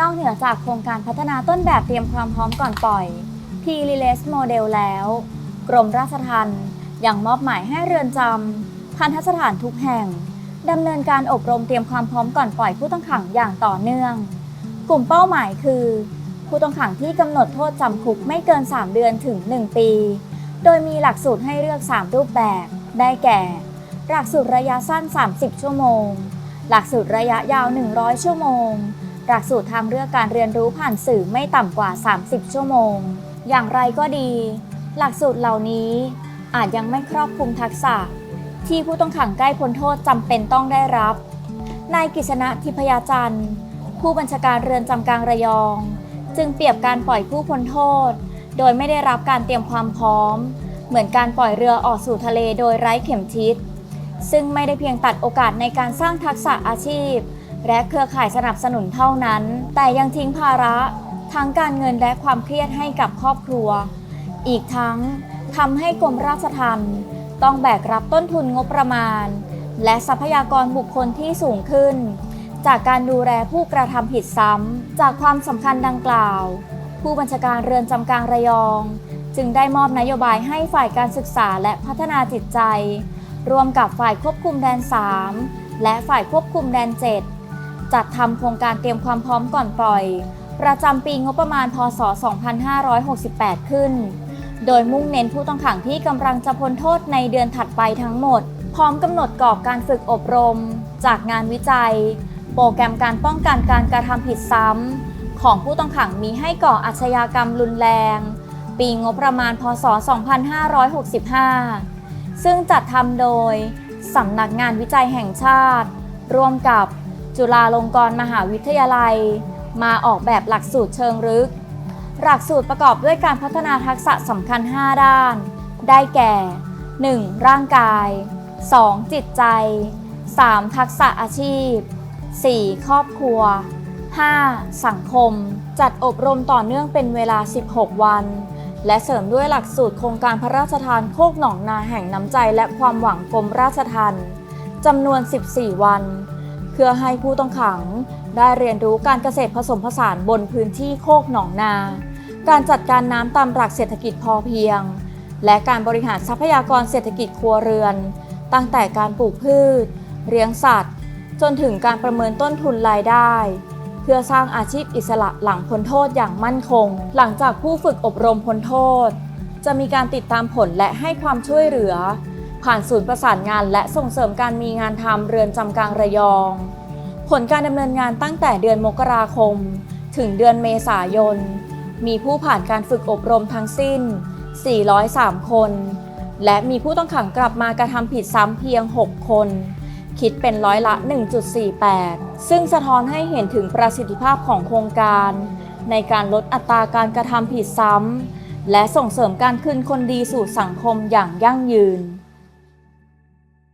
นอกเหนือจากโครงการพัฒนาต้นแบบเตรียมความพร้อมก่อนปล่อย p r e l a s e Model แล้ว กรมราชทัณฑ์ยังมอบหมายให้เรือนจำทันทสถานทุกแห่งดำเนินการอบรมเตรียมความพร้อมก่อนปล่อยผู้ต้องขังอย่างต่อเนื่อง กลุ่มเป้าหมายคือ ผู้ต้องขังที่กำหนดโทษจำคุกไม่เกิน 3 เดือนถึง 1 ปี โดยมีหลักสูตรให้เลือก 3 รูปแบบ ได้แก่ หลักสูตรระยะสั้น 30 ชั่วโมง หลักสูตรระยะยาว 100 ชั่วโมง หลักสูตรทางเลือกการเรียนรู้ผ่านสื่อไม่ต่ำกว่า 30 ชั่วโมง อย่างไรก็ดี หลักสูตรเหล่านี้อาจยังไม่ครอบคลุมทักษะ ที่ผู้ต้องขังใกล้พ้นโทษจำเป็นต้องได้รับ นายกฤษณะทิพยาจันทร์ ผู้บัญชาการเรือนจำกลางระยอง จึงเปรียบการปล่อยผู้พ้นโทษ โดยไม่ได้รับการเตรียมความพร้อม เหมือนการปล่อยเรือออกสู่ทะเลโดยไร้เข็มทิศซึ่งไม่ได้เพียงตัดโอกาสในการสร้างทักษะอาชีพ และเครือข่ายสนับสนุนเท่านั้น แต่ยังทิ้งภาระทั้งการเงินและความเครียดให้กับครอบครัว อีกทั้งทำให้กรมราชทัณฑ์ต้องแบกรับต้นทุนงบประมาณ และทรัพยากรบุคคลที่สูงขึ้น จากการดูแลผู้กระทำผิดซ้ำจากความสำคัญดังกล่าว ผู้บัญชาการเรือนจำกลางระยอง จึงได้มอบนโยบายให้ฝ่ายการศึกษาและพัฒนาจิตใจ รวมกับฝ่ายควบคุมแดน 3 และฝ่ายควบคุมแดน 7 จัดทำโครงการเตรียมความพร้อมก่อนปล่อย ประจำปีงบประมาณพศ 2568 ขึ้น โดยมุ่งเน้นผู้ต้องขังที่กำลังจะพ้นโทษในเดือนถัดไปทั้งหมด พร้อมกำหนดกรอบการฝึกอบรม จากงานวิจัย โปรแกรมการป้องกันการกระทำผิดซ้ำของผู้ต้องขังมีให้ก่ออาชญากรรมรุนแรง ปีงบประมาณพศ 2565 ซึ่งจัดทำโดยสำนักงานวิจัยแห่งชาติ ร่วมกับ จุฬาลงกรณ์มหาวิทยาลัย มาออกแบบหลักสูตรเชิงลึก หลักสูตรประกอบด้วยการพัฒนาทักษะสำคัญ 5 ด้าน ได้แก่ 1. ร่างกาย 2. จิตใจ 3. ทักษะอาชีพ 4. ครอบครัว 5. สังคม จัดอบรมต่อเนื่องเป็นเวลา 16 วัน และเสริมด้วยหลักสูตรโครงการพระราชทานโคกหนองนาแห่งน้ำใจและความหวังกรมราชทัณฑ์จำนวน 14 วัน เพื่อให้ผู้ต้องขังได้เรียนรู้การเกษตรผสมผสานบนพื้นที่โคกหนองนา การจัดการน้ำตามหลักเศรษฐกิจพอเพียง และการบริหารทรัพยากรเศรษฐกิจครัวเรือน ตั้งแต่การปลูกพืช เลี้ยงสัตว์ จนถึงการประเมินต้นทุนรายได้ เพื่อสร้างอาชีพอิสระหลังพ้นโทษอย่างมั่นคง หลังจากผู้ฝึกอบรมพ้นโทษ จะมีการติดตามผลและให้ความช่วยเหลือ ผ่านศูนย์ประสานงานและส่งเสริมการมีงานทำเรือนจำกลางระยอง ผลการดำเนินงานตั้งแต่เดือนมกราคม ถึงเดือนเมษายน มีผู้ผ่านการฝึกอบรมทั้งสิ้น 403 คน และมีผู้ต้องขังกลับมากระทำผิดซ้ำเพียง 6 คน คิดเป็นร้อยละ 1.48 ซึ่งสะท้อนให้เห็นถึงประสิทธิภาพของโครงการ ในการลดอัตราการกระทำผิดซ้ำและส่งเสริมการคืนคนดีสู่สังคมอย่างยั่งยืน